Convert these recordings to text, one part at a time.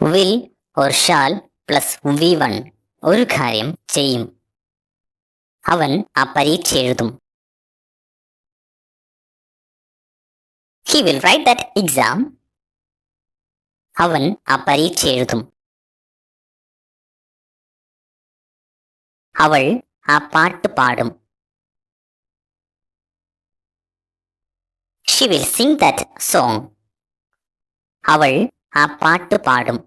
Will or shall plus V one ഒരു കാര്യം ചെയ്യും അവൻ ആ പരീക്ഷ എഴുതും he will write that exam അവൻ ആ പരീക്ഷ എഴുതും അവൾ ആ പാട്ട് പാടും she will sing that song അവൾ ആ പാട്ട് പാടും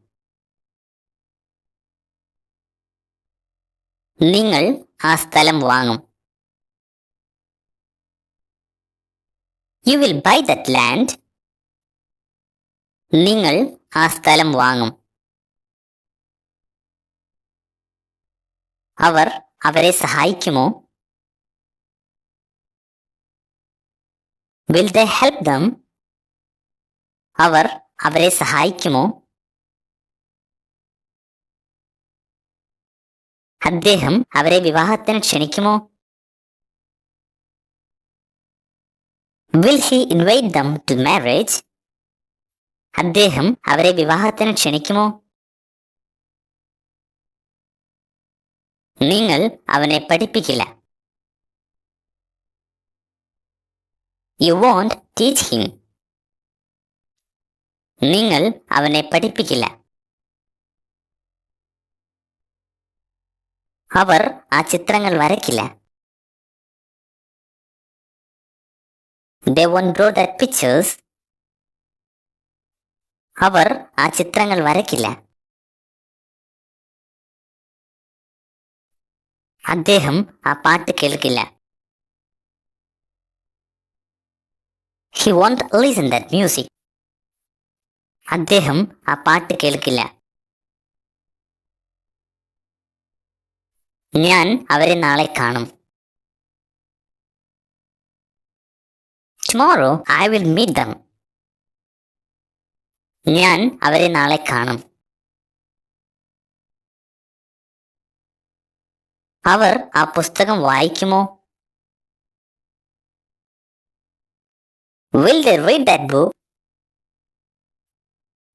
നിങ്ങൾ ആ സ്ഥലം വാങ്ങും. You will buy that land നിങ്ങൾ ആ സ്ഥലം വാങ്ങും. അവർ അവരെ സഹായിക്കുമോ? വിൽ ദ ഹെൽപ് ദം അവർ അവരെ സഹായിക്കുമോ? അദ്ദേഹം അവരെ വിവാഹത്തിന് ക്ഷണിക്കുമോ? Will he invite them to marriage അദ്ദേഹം അവരെ വിവാഹത്തിന് ക്ഷണിക്കുമോ? നിങ്ങൾ അവനെ പഠിപ്പിക്കില്ല. യു വോണ്ട് ടീച്ച് ഹിം നിങ്ങൾ അവനെ പഠിപ്പിക്കില്ല. അവർ ആ ചിത്രങ്ങൾ വരയ്ക്കില്ല. They won't draw that pictures അവർ ആ ചിത്രങ്ങൾ വരയ്ക്കില്ല. അദ്ദേഹം ആ പാട്ട് കേൾക്കില്ല. He won't listen that music അദ്ദേഹം ആ പാട്ട് കേൾക്കില്ല. ഞാൻ അവരെ നാളെ കാണും. Tomorrow I will meet them ഞാൻ അവരെ നാളെ കാണും. അവർ ആ പുസ്തകം വായിക്കുമോ? Will they read that book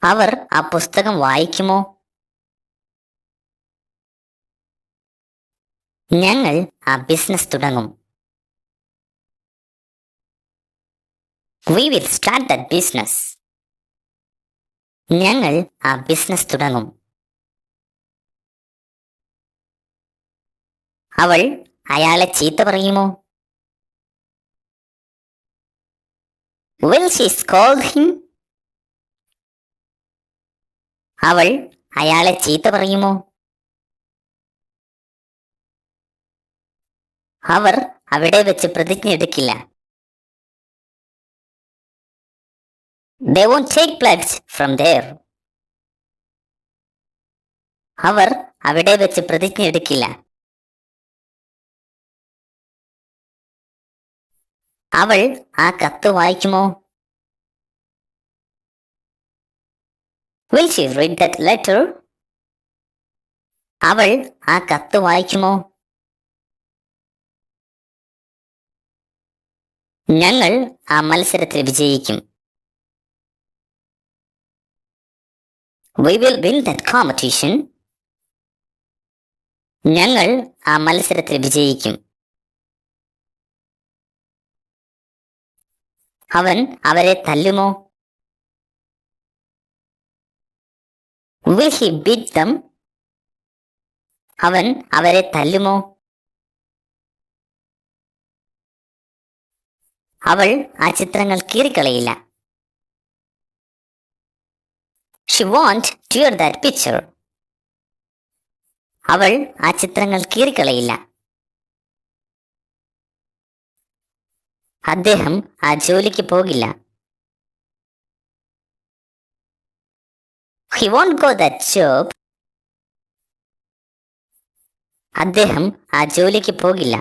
അവർ ആ പുസ്തകം വായിക്കുമോ? ഞങ്ങൾ ആ ബിസിനസ് തുടങ്ങും. We will start that business ഞങ്ങൾ ആ ബിസിനസ് തുടങ്ങും. അവൾ അയാളെ ചീത്ത പറയുമോ? വിൽ ഷീ സ്കോൾഡ് ഹിം അവൾ അയാളെ ചീത്ത പറയുമോ? അവർ അവിടെ വെച്ച് പ്രതിജ്ഞ എടുക്കില്ല. They won't take pledges from there അവർ അവിടെ വെച്ച് പ്രതിജ്ഞ എടുക്കില്ല. അവൾ ആ കത്ത് വായിക്കുമോ? Will she read that letter അവൾ ആ കത്ത് വായിക്കുമോ? ഞങ്ങൾ ആ മത്സരത്തിൽ വിജയിക്കും. We will win that competition ഞങ്ങൾ ആ മത്സരത്തിൽ വിജയിക്കും. അവൻ അവരെ തല്ലുമോ? വിൽ ഹി ബീറ്റ് ദം അവൻ അവരെ തല്ലുമോ? അവൾ ആ ചിത്രങ്ങൾ കീറിക്കളയില്ല. She won't tear that picture അവൾ ആ ചിത്രങ്ങൾ കീറിക്കളയില്ല. അദ്ദേഹം ആ ജോലിക്ക് പോകില്ല. He won't go that job അദ്ദേഹം ആ ജോലിക്ക് പോകില്ല.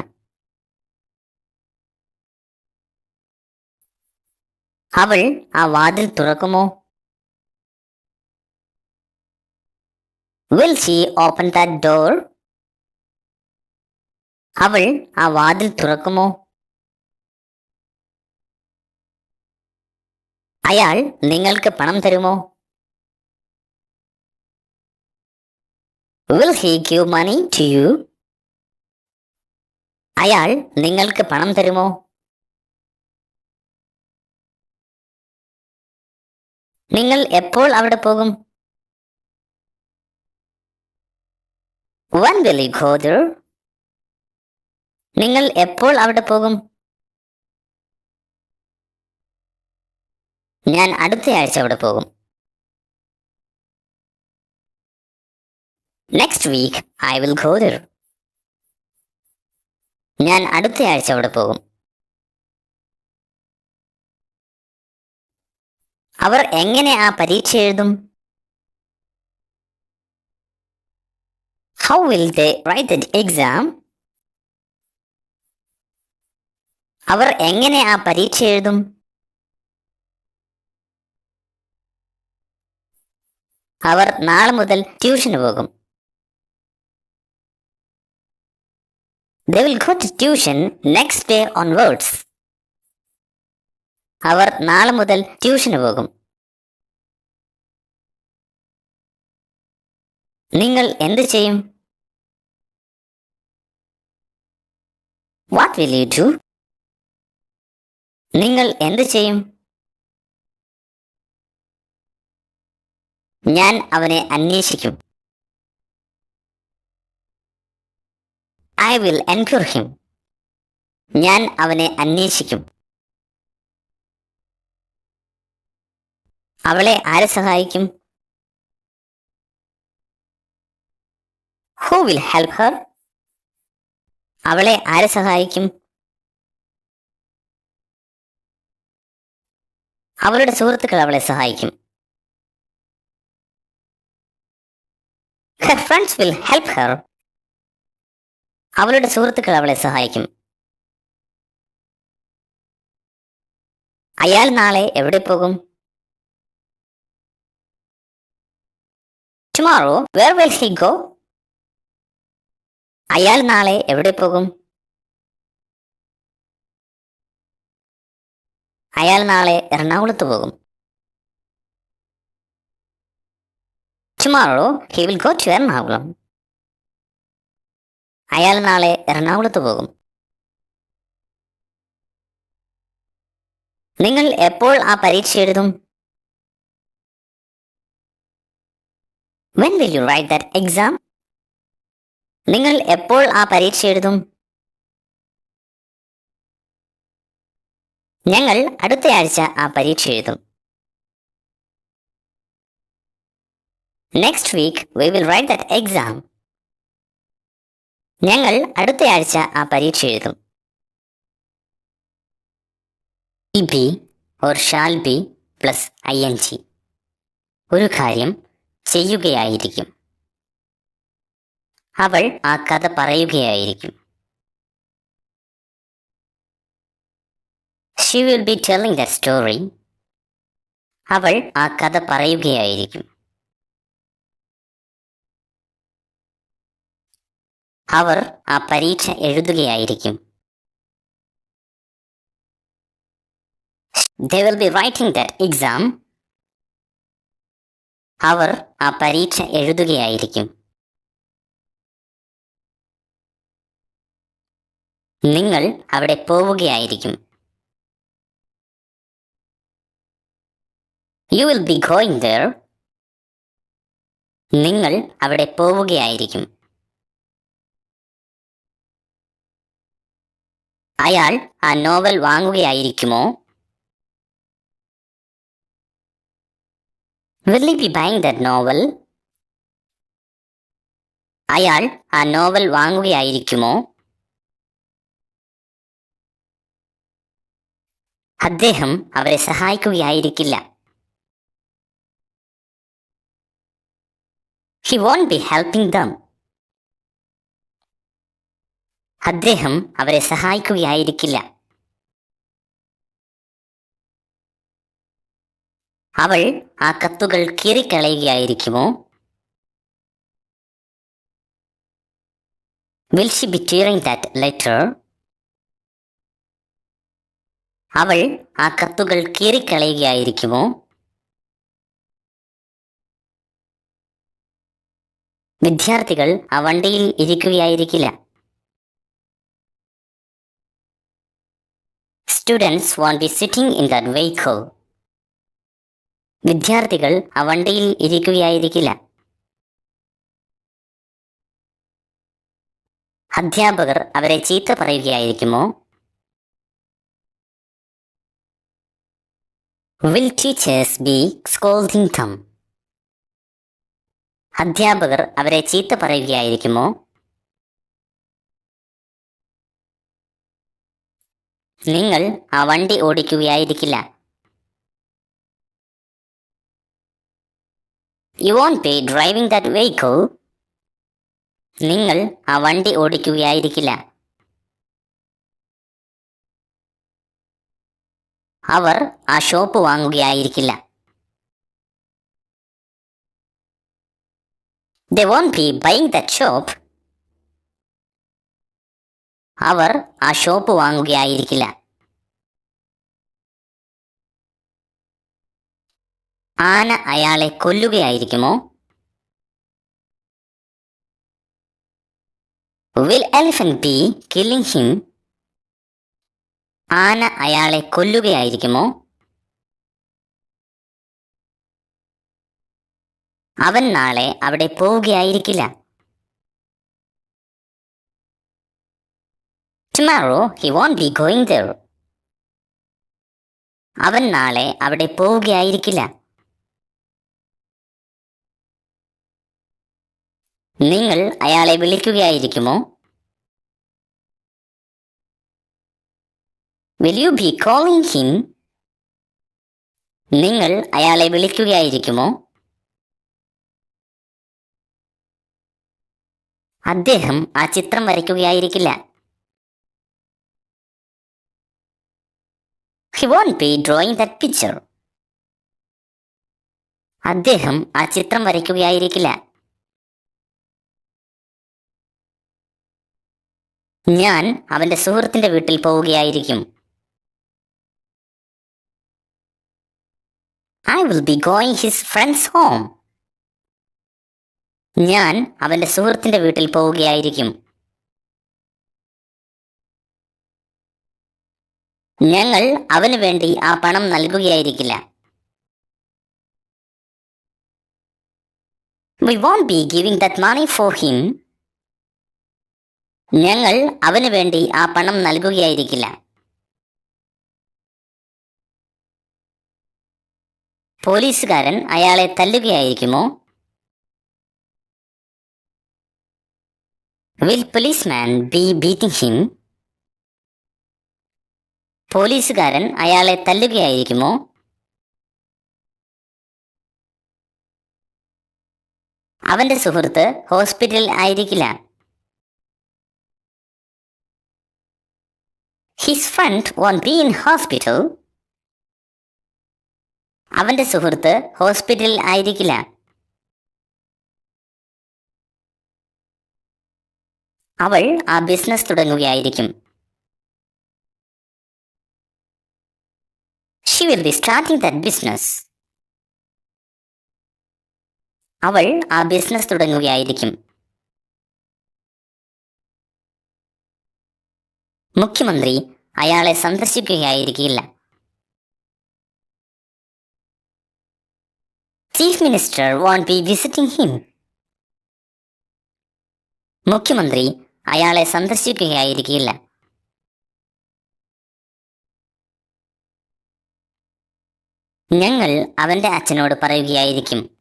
അവൾ ആ വാതിൽ തുറക്കുമോ? വിൽ ഓപ്പൺ ദാറ്റ് ഡോർ അവൾ ആ വാതിൽ തുറക്കുമോ? അയാൾ നിങ്ങൾക്ക് പണം തരുമോ? Will he give money to you അയാൾ നിങ്ങൾക്ക് പണം തരുമോ? നിങ്ങൾ എപ്പോൾ അവിടെ പോകും വൺ വിൽ യു? നിങ്ങൾ എപ്പോൾ അവിടെ പോകും ഞാൻ അടുത്ത ആഴ്ച അവിടെ പോകും next week I will go. ഞാൻ അടുത്ത ആഴ്ച അവിടെ പോകും അവർ എങ്ങനെ ആ പരീക്ഷ എഴുതും? How will they write the exam അവർ എങ്ങനെ ആ പരീക്ഷ എഴുതും? അവർ നാളെ മുതൽ ട്യൂഷന് പോകും. They will go to tuition next day onwards അവർ നാളെ മുതൽ ട്യൂഷന് പോകും. നിങ്ങൾ എന്ത് ചെയ്യും? വാട്ട് വിൽ യു ഡു നിങ്ങൾ എന്ത് ചെയ്യും? ഞാൻ അവനെ അന്വേഷിക്കും. ഐ വിൽ എൻക്വർ ഹിം ഞാൻ അവനെ അന്വേഷിക്കും. അവളെ ആര് സഹായിക്കും? ഹൂ വിൽ ഹെൽപ് ഹർ അവളെ ആര് സഹായിക്കും? അവളുടെ സുഹൃത്തുക്കൾ അവളെ സഹായിക്കും. Her friends will help her അവളുടെ സുഹൃത്തുക്കൾ അവളെ സഹായിക്കും. അയാൾ നാളെ എവിടെ പോകും? Tomorrow where will he go അയാൾ നാളെ എവിടെ പോകും? അയാൾ നാളെ എറണാകുളത്ത് പോകും. Tomorrow he will go to Ernakulam. അയാൾ നാളെ എറണാകുളത്ത് പോകും. നിങ്ങൾ എപ്പോൾ ആ പരീക്ഷ എഴുതും? When will you write that exam നിങ്ങൾ എപ്പോൾ ആ പരീക്ഷ എഴുതും? ഞങ്ങൾ അടുത്ത ആഴ്ച ആ പരീക്ഷ എഴുതും. Next week we will write that exam ഞങ്ങൾ അടുത്ത ആഴ്ച ആ പരീക്ഷ എഴുതും. Be or shall be plus I N G ഒരു കാര്യം ചെയ്യുകയായിരിക്കും. അവൾ ആ കഥ പറയുകയായിരിക്കും. She will be telling the story അവൾ ആ കഥ പറയുകയായിരിക്കും. അവർ ആ പരീക്ഷ എഴുതുകയായിരിക്കും. They will be writing the exam അവർ ആ പരീക്ഷ എഴുതുകയായിരിക്കും. നിങ്ങൾ അവിടെ പോവുകയായിരിക്കും. You will be going there നിങ്ങൾ അവിടെ പോവുകയായിരിക്കും. അയാൾ ആ novel വാങ്ങുകയായിരിക്കുമോ? Will be buying that novel? അയാൾ ആ നോവൽ വാങ്ങുകയായിരിക്കുമോ? അദ്ദേഹം അവരെ സഹായിക്കുകയായിരിക്കില്ല. He won't be helping them അദ്ദേഹം അവരെ സഹായിക്കുകയായിരിക്കില്ല. അവൾ ആ കത്തുകൾ കീറിക്കളയുകയായിരിക്കുമോ? Will she be tearing that letter അവൾ ആ കത്തുകൾ കീറിക്കളയുകയായിരിക്കുമോ? വിദ്യാർത്ഥികൾ ആ വണ്ടിയിൽ ഇരിക്കുകയായിരിക്കില്ല. Students won't be sitting in that vehicle വിദ്യാർത്ഥികൾ ആ വണ്ടിയിൽ ഇരിക്കുകയായിരിക്കില്ല. അധ്യാപകർ അവരെ ചീത്ത പറയുകയായിരിക്കുമോ? Will teachers be scolding them? അധ്യാപകർ അവരെ ചീത്ത പറയുകയായിരിക്കുമോ? നിങ്ങൾ ആ വണ്ടി ഓടിക്കുകയായിരിക്കില്ല. You won't be driving that vehicle നിങ്ങൾ ആ വണ്ടി ഓടിക്കുകയായിരിക്കില്ല. അവർ ആ shop വാങ്ങുകയായിരിക്കില്ല. They won't be buying the shop അവർ ആ ഷോപ്പ് വാങ്ങുകയായിരിക്കില്ല. ആന അയാളെ കൊല്ലുകയായിരിക്കുമോ? Will elephant be killing him ആന അയാളെ കൊല്ലുകയായിരിക്കുമോ? അവൻ നാളെ അവിടെ പോവുകയായിരിക്കില്ല. Tomorrow he won't be going there അവൻ നാളെ അവിടെ പോവുകയായിരിക്കില്ല. നിങ്ങൾ അയാളെ വിളിക്കുകയായിരിക്കുമോ? Will you be calling him നിങ്ങൾ അയാളെ വിളിക്കുകയായിരിക്കുമോ? അദ്ദേഹം ആ ചിത്രം വരയ്ക്കുകയായിരിക്കില്ല. He won't be drawing that picture അദ്ദേഹം ആ ചിത്രം വരയ്ക്കുകയായിരിക്കില്ല. ഞാൻ അവന്റെ സുഹൃത്തിന്റെ വീട്ടിൽ പോവുകയായിരിക്കും. I will be going his friends home ഞാൻ അവന്റെ സുഹൃത്തിന്റെ വീട്ടിൽ പോവുകയായിരിക്കും. ഞങ്ങൾ അവന് വേണ്ടി ആ പണം നൽകുകയായിരിക്കില്ല. We won't be giving that money for him ഞങ്ങൾ അവന് വേണ്ടി ആ പണം നൽകുകയായിരിക്കില്ല. പോലീസുകാരൻ അയാളെ തല്ലുകയായിരിക്കുമോ? Will policeman be beating him പോലീസുകാരൻ അയാളെ തല്ലുകയായിരിക്കുമോ? അവന്റെ സുഹൃത്ത് ഹോസ്പിറ്റലിൽ ആയിരിക്കില്ല. His friend won't be in hospital അവന്റെ സുഹൃത്ത് ഹോസ്പിറ്റലിൽ ആയിരിക്കില്ല. അവൾ ആ business തുടങ്ങുകയായിരിക്കും. She will be starting that business അവൾ ആ ബിസിനസ് തുടങ്ങുകയായിരിക്കും. മുഖ്യമന്ത്രി അയാളെ സന്ദർശിക്കുകയായിരിക്കില്ല. Chief minister won't be visiting him മുഖ്യമന്ത്രി അയാളെ സന്ദർശിക്കുകയായിരിക്കില്ല. ഞങ്ങൾ അവന്റെ അച്ഛനോട് പറയുകയായിരിക്കും.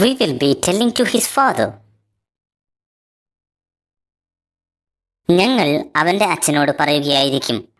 We will be telling to his father ഞങ്ങൾ അവന്റെ അച്ഛനോട് പറയുകയായിരിക്കും.